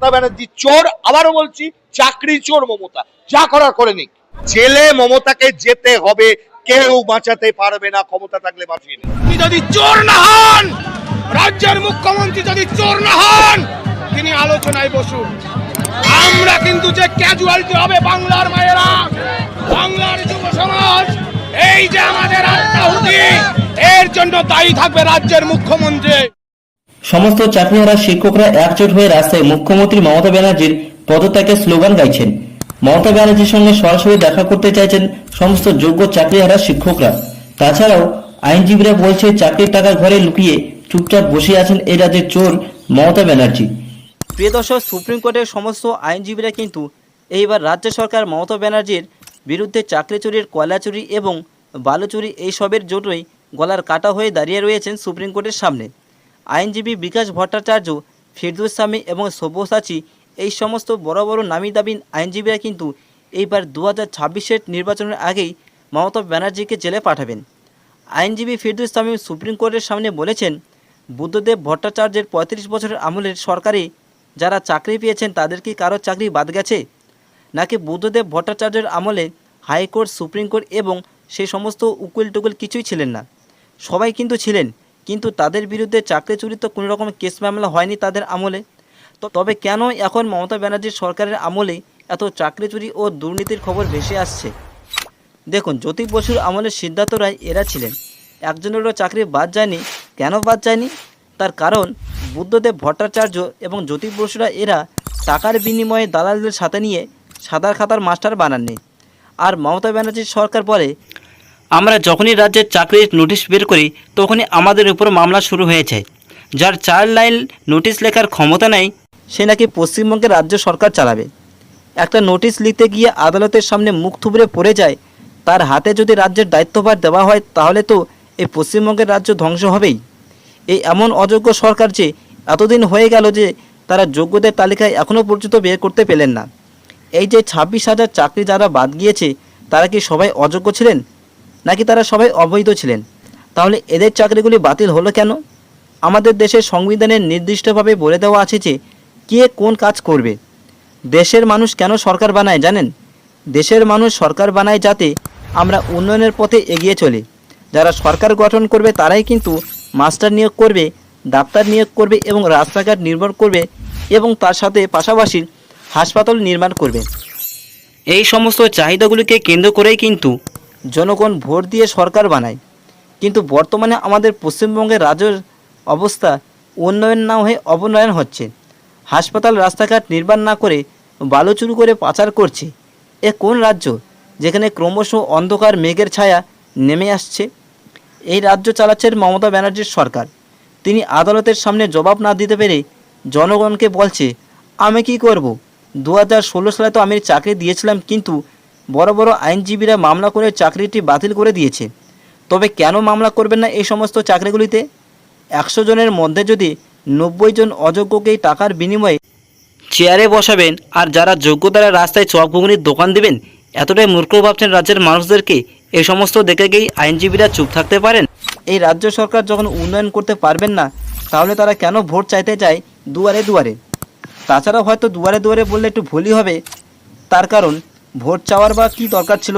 মমতা ব্যানার্জি চোর, আবারও বলছি, চাকরি চোর মমতা। যা করার করে নিক। জেলে মমতাকে যেতে হবে, কেউ বাঁচাতে পারবে না, ক্ষমতা থাকলে বাঁচিয়ে তিনি যদি চোর না হন, রাজ্যের মুখ্যমন্ত্রী যদি চোর না হন, তিনি আলোচনায় বসুন। আমরা কিন্তু যে ক্যাজুয়ালিটি হবে বাংলার মায়েরা, বাংলার যুব সমাজ, এই যে আমাদের আত্মাহুতি এর জন্য দায়ী থাকবে রাজ্যের মুখ্যমন্ত্রী। সমস্ত চাকরিহারা শিক্ষকরা একজোট হয়ে রাস্তায় মুখ্যমন্ত্রী মমতা ব্যানার্জির পদত্যাগের স্লোগান গাইছেন। মমতা ব্যানার্জির সঙ্গে সরাসরি দেখা করতে চাইছেন সমস্ত যোগ্য চাকরিহারা শিক্ষকরা। তাছাড়াও আইনজীবীরা বলছে চাকরির টাকা ঘরে লুকিয়ে চুপচাপ বসে আছেন এই রাজ্যের চোর মমতা ব্যানার্জি। প্রিয় দর্শক, সুপ্রিম কোর্টের সমস্ত আইনজীবীরা কিন্তু এইবার রাজ্য সরকার মমতা ব্যানার্জির বিরুদ্ধে চাকরি চুরির কয়লা চুরি এবং বালু চুরি এইসবের জন্যই গলার কাটা হয়ে দাঁড়িয়ে রয়েছেন সুপ্রিম কোর্টের সামনে। আইনজীবী বিকাশ ভট্টাচার্য, ফিরদুস স্বামী এবং সব্যসাচী এই সমস্ত বড় বড় নামি দাবি আইনজীবীরা কিন্তু এইবার দু হাজার ছাব্বিশের নির্বাচনের আগেই মমতা ব্যানার্জিকে জেলে পাঠাবেন। আইনজীবী ফিরদুস সুপ্রিম কোর্টের সামনে বলেছেন, বুদ্ধদেব ভট্টাচার্যের পঁয়ত্রিশ বছরের আমলের সরকারে যারা চাকরি পেয়েছেন তাদের কি কারও চাকরি বাদ গেছে? নাকি বুদ্ধদেব ভট্টাচার্যের আমলে হাইকোর্ট, সুপ্রিম কোর্ট এবং সেই সমস্ত উকিল টুকুল কিছুই ছিলেন না? সবাই কিন্তু ছিলেন। কিন্তু তাদের বিরুদ্ধে চাকরি চুরি তো কোনো রকম কেস মামলা হয়নি তাদের আমলে। তো তবে কেন এখন মমতা ব্যানার্জির সরকারের আমলে এত চাকরি চুরি ও দুর্নীতির খবর ভেসে আসছে? দেখুন জ্যোতি বসুর আমলে সিদ্ধার্থ রায় এরা ছিলেন। একজনেরও চাকরি বাদ যায়নি। কেন বাদ যায়নি? তার কারণ বুদ্ধদেব ভট্টাচার্য এবং জ্যোতি বসুরা এরা টাকার বিনিময়ে দালালদের সাথে নিয়ে সাদার খাতার মাস্টার বানাননি। আর মমতা ব্যানার্জির সরকার বলে আমরা যখনই রাজ্যের চাকরির নোটিশ বের করি, তখনই আমাদের উপর মামলা শুরু হয়েছে। যার চার লাইন নোটিশ লেখার ক্ষমতা নেই, সে নাকি পশ্চিমবঙ্গের রাজ্য সরকার চালাবে। একটা নোটিশ লিখতে গিয়ে আদালতের সামনে মুখ থুবড়ে পড়ে যায়, তার হাতে যদি রাজ্যের দায়িত্বভার দেওয়া হয়, তাহলে তো এই পশ্চিমবঙ্গের রাজ্য ধ্বংস হবেই। এই এমন অযোগ্য সরকার যে এতদিন হয়ে গেল যে তারা যোগ্যদের তালিকায় এখনও পর্যন্ত বের করতে পেলেন না। এই যে ছাব্বিশ হাজার চাকরি যারা বাদ গিয়েছে, তারা কি সবাই অযোগ্য ছিলেন? নাকি তারা সবাই অবৈধ ছিলেন? তাহলে এদের চাকরিগুলি বাতিল হলো কেন? আমাদের দেশের সংবিধানের নির্দিষ্টভাবে বলে দেওয়া আছে যে, কে কোন কাজ করবে? দেশের মানুষ কেন সরকার বানায় জানেন? দেশের মানুষ সরকার বানায় যাতে আমরা উন্নয়নের পথে এগিয়ে চলি। যারা সরকার গঠন করবে তারাই কিন্তু মাস্টার নিয়োগ করবে, ডাক্তার নিয়োগ করবে এবং রাস্তাঘাট নির্মাণ করবে এবং তার সাথে পাশাপাশি হাসপাতাল নির্মাণ করবে। এই সমস্ত চাহিদাগুলিকে কেন্দ্র করেই কিন্তু জনগণ ভোট দিয়ে সরকার বানায়। কিন্তু বর্তমানে আমাদের পশ্চিমবঙ্গের রাজ্যের অবস্থা উন্নয়ন না হয়ে অবনয়ন হচ্ছে। হাসপাতাল, রাস্তাঘাট নির্মাণ না করে বালু চুরি করে পাচার করছে। এ কোন রাজ্য যেখানে ক্রমশ অন্ধকার মেঘের ছায়া নেমে আসছে? এই রাজ্য চালাচ্ছেন মমতা ব্যানার্জির সরকার। তিনি আদালতের সামনে জবাব না দিতে পেরে জনগণকে বলছে, আমি কি করব? দু হাজার ষোলো সালে তো আমি চাকরি দিয়েছিলাম, কিন্তু বড় বড় আইনজীবীরা মামলা করে চাকরিটি বাতিল করে দিয়েছে। তবে কেন মামলা করবেন না এই সমস্ত চাকরিগুলিতে? একশো জনের মধ্যে যদি নব্বই জন অযোগ্যকেই টাকার বিনিময়ে চেয়ারে বসাবেন আর যারা যোগ্য তারা রাস্তায় চপ ঘুগনির দোকান দিবেন, এতটাই মূর্খ ভাবছেন রাজ্যের মানুষদেরকে। এই সমস্ত দেখে গিয়েই আইনজীবীরা চুপ থাকতে পারেন। এই রাজ্য সরকার যখন উন্নয়ন করতে পারবেন না, তাহলে তারা কেন ভোট চাইতে চায় দুয়ারে দুয়ারে? তাছাড়া হয়তো দুয়ারে দুয়ারে বললে একটু ভুলই হবে। তার কারণ ভোট চাওয়ার বা কী দরকার ছিল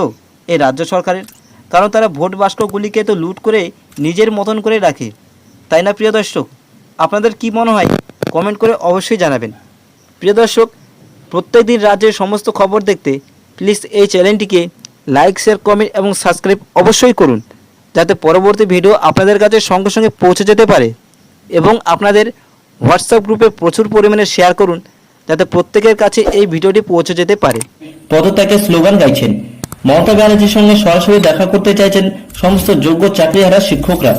এই রাজ্য সরকারের? কারণ তারা ভোট বাস্কগুলিকে তো লুট করে নিজের মতন করে রাখে। তাই না, প্রিয় দর্শক? আপনাদের কি মনে হয়? কমেন্ট করে অবশ্যই জানাবেন। প্রিয় দর্শক প্রত্যেক দিন রাজ্যের সমস্ত খবর দেখতে প্লিজ এই চ্যানেলটিকে লাইক, শেয়ার, কমেন্ট এবং সাবস্ক্রাইব অবশ্যই করুন, যাতে পরবর্তী ভিডিও আপনাদের কাছে সঙ্গে সঙ্গে পৌঁছে যেতে পারে এবং আপনাদের হোয়াটসঅ্যাপ গ্রুপে প্রচুর পরিমাণে শেয়ার করুন, যাতে প্রত্যেকের কাছে এই ভিডিওটি পৌঁছে যেতে পারে। পদত্যাগের স্লোগান গাইছেন। মমতা ব্যানার্জির সঙ্গে সরাসরি দেখা করতে চাইছেন সমস্ত যোগ্য চাকরিহারা শিক্ষকরা।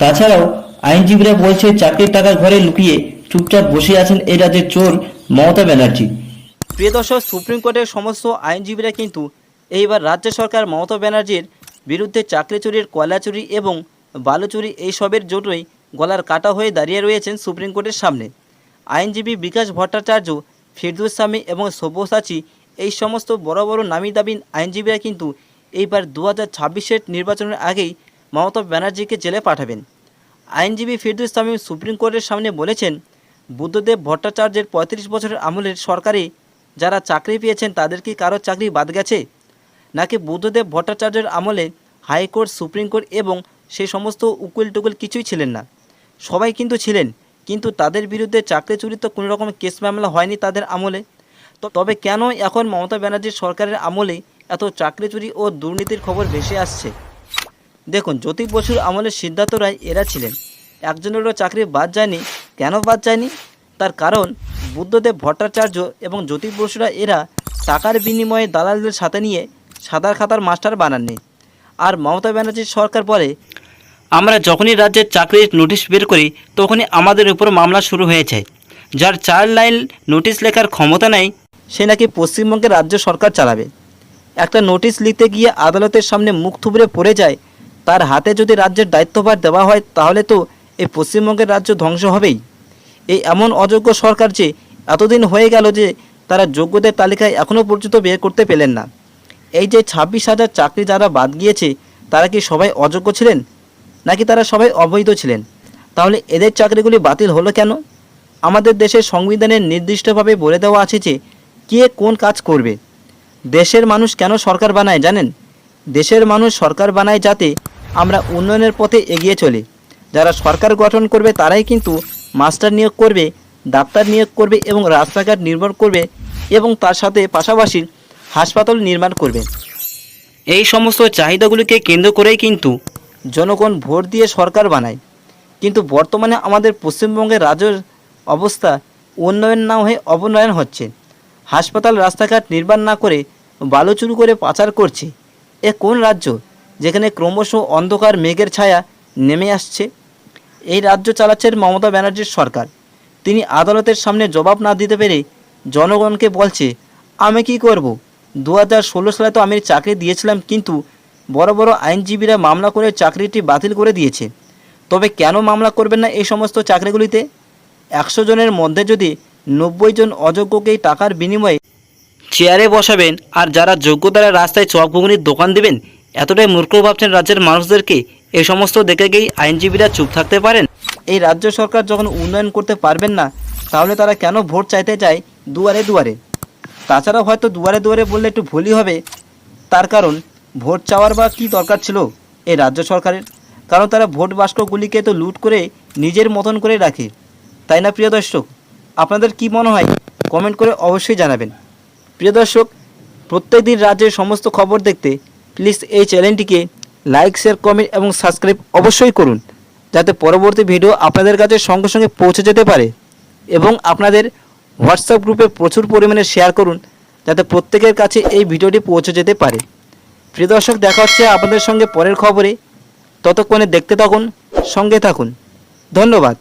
তাছাড়াও আইনজীবীরা বলছে চাকরির টাকা ঘরে লুকিয়ে চুপচাপ বসে আছেন এই রাজ্যের চোর মমতা ব্যানার্জি। প্রিয় দর্শক, সুপ্রিম কোর্টের সমস্ত আইনজীবীরা কিন্তু এইবার রাজ্য সরকার মমতা ব্যানার্জির বিরুদ্ধে চাকরি চুরির কয়লা চুরি এবং বালু চুরি এইসবের জন্যই গলার কাটা হয়ে দাঁড়িয়ে রয়েছেন সুপ্রিম কোর্টের সামনে। আইনজীবী বিকাশ ভট্টাচার্য, ফিরদুস স্বামী এবং সব্যসাচী এই সমস্ত বড় বড় নামি দাবি আইনজীবীরা কিন্তু এইবার দু হাজার ছাব্বিশের নির্বাচনের আগেই মমতা ব্যানার্জিকে জেলে পাঠাবেন। আইনজীবী ফিরদুস স্বামী সুপ্রিম কোর্টের সামনে বলেছেন, বুদ্ধদেব ভট্টাচার্যের পঁয়ত্রিশ বছরের আমলের সরকারি যারা চাকরি পেয়েছেন তাদের কি কারও চাকরি বাদ গেছে? নাকি বুদ্ধদেব ভট্টাচার্যের আমলে হাইকোর্ট, সুপ্রিম কোর্ট এবং সেই সমস্ত উকুল টুকুল কিছুই ছিলেন না? সবাই কিন্তু ছিলেন, কিন্তু তাদের বিরুদ্ধে চাকরি চুরি তো কোনো রকম কেস মামলা হয়নি তাদের আমলে। তবে কেন এখন মমতা ব্যানার্জির সরকারের আমলে এত চাকরি চুরি ও দুর্নীতির খবর ভেসে আসছে? দেখুন জ্যোতি বসুর আমলে সিদ্ধার্থ রায় এরা ছিলেন। একজনেরও চাকরি বাদ যায়নি। কেন বাদ যায়নি? তার কারণ বুদ্ধদেব ভট্টাচার্য এবং জ্যোতি বসুরা এরা টাকার বিনিময়ে দালালদের সাথে নিয়ে সাদার খাতার মাস্টার বানাননি। আর মমতা ব্যানার্জির সরকার বলে, আমরা যখনই রাজ্যের চাকরির নোটিশ বের করি, তখনই আমাদের উপর মামলা শুরু হয়েছে। যার চার লাইন নোটিশ লেখার ক্ষমতা নেই সে নাকি পশ্চিমবঙ্গের রাজ্য সরকার চালাবে। একটা নোটিশ লিখতে গিয়ে আদালতের সামনে মুখ থুবড়ে পড়ে যায়, তার হাতে যদি রাজ্যের দায়িত্বভার দেওয়া হয়, তাহলে তো এই পশ্চিমবঙ্গের রাজ্য ধ্বংস হবেই। এই এমন অযোগ্য সরকার যে এতদিন হয়ে গেল যে তারা যোগ্যদের তালিকায় এখনও পর্যন্ত বের করতে পেলেন না। এই যে ছাব্বিশ হাজার চাকরি যারা বাদ গিয়েছে, তারা কি সবাই অযোগ্য ছিলেন? নাকি তারা সবাই অবৈধ ছিলেন? তাহলে এদের চাকরিগুলি বাতিল হলো কেন? আমাদের দেশের সংবিধানের নির্দিষ্টভাবে বলে দেওয়া আছে যে কে কোন কাজ করবে? দেশের মানুষ কেন সরকার বানায় জানেন? দেশের মানুষ সরকার বানায় যাতে আমরা উন্নয়নের পথে এগিয়ে চলি। যারা সরকার গঠন করবে তারাই কিন্তু মাস্টার নিয়োগ করবে ডাক্তার নিয়োগ করবে এবং রাস্তাঘাট নির্মাণ করবে এবং তার সাথে পাশাপাশি হাসপাতাল নির্মাণ করবে। এই সমস্ত চাহিদাগুলিকে কেন্দ্র করেই কিন্তু জনগণ ভোট দিয়ে সরকার বানায়। কিন্তু বর্তমানে আমাদের পশ্চিমবঙ্গের রাজ্যের অবস্থা উন্নয়ন না হয়ে অবনয়ন হচ্ছে। হাসপাতাল রাস্তাঘাট নির্মাণ না করে বালু চুরি করে পাচার করছে। এ কোন রাজ্য যেখানে ক্রমশ অন্ধকার মেঘের ছায়া নেমে আসছে? এই রাজ্য চালাচ্ছেন মমতা ব্যানার্জির সরকার। তিনি আদালতের সামনে জবাব না দিতে পেরে জনগণকে বলছে, আমি কি করব? দু হাজার ষোলো সালে তো আমি চাকরি দিয়েছিলাম, কিন্তু বড় বড় আইনজীবীরা মামলা করে চাকরিটি বাতিল করে দিয়েছে। তবে কেন মামলা করবেন না এই সমস্ত চাকরিগুলিতে? একশো জনের মধ্যে যদি নব্বই জন অযোগ্যকেই টাকার বিনিময়ে চেয়ারে বসাবেন। আর যারা যোগ্য তারা রাস্তায় চপ ঘুগনির দোকান দেবেন। এতটাই মূর্খ ভাবছেন রাজ্যের মানুষদেরকে। এই সমস্ত দেখে গিয়েই আইনজীবীরা চুপ থাকতে পারেন। এই রাজ্য সরকার যখন উন্নয়ন করতে পারবেন না, তাহলে তারা কেন ভোট চাইতে চায় দুয়ারে দুয়ারে? তাছাড়াও হয়তো দুয়ারে দুয়ারে বললে একটু ভুলই হবে। তার কারণ, ভোট চাওয়ার বা কী দরকার ছিল এই রাজ্য সরকারের? কারণ তারা ভোট বাস্কগুলিকে তো লুট করে নিজের মতন করে রাখে। তাই না প্রিয় দর্শক? আপনাদের কি মনে হয়? কমেন্ট করে অবশ্যই জানাবেন। প্রিয় দর্শক প্রত্যেক দিন রাজ্যের সমস্ত খবর দেখতে প্লিজ এই চ্যানেলটিকে লাইক শেয়ার কমেন্ট এবং সাবস্ক্রাইব অবশ্যই করুন, যাতে পরবর্তী ভিডিও আপনাদের কাছে সঙ্গে সঙ্গে পৌঁছে যেতে পারে এবং আপনাদের হোয়াটসঅ্যাপ গ্রুপে প্রচুর পরিমাণে শেয়ার করুন, যাতে প্রত্যেকের কাছে এই ভিডিওটি পৌঁছে যেতে পারে। প্রিয় দর্শক, দেখা হচ্ছে আপনাদের সঙ্গে পরের খবরে। ততক্ষণে দেখতে থাকুন, সঙ্গে থাকুন। ধন্যবাদ।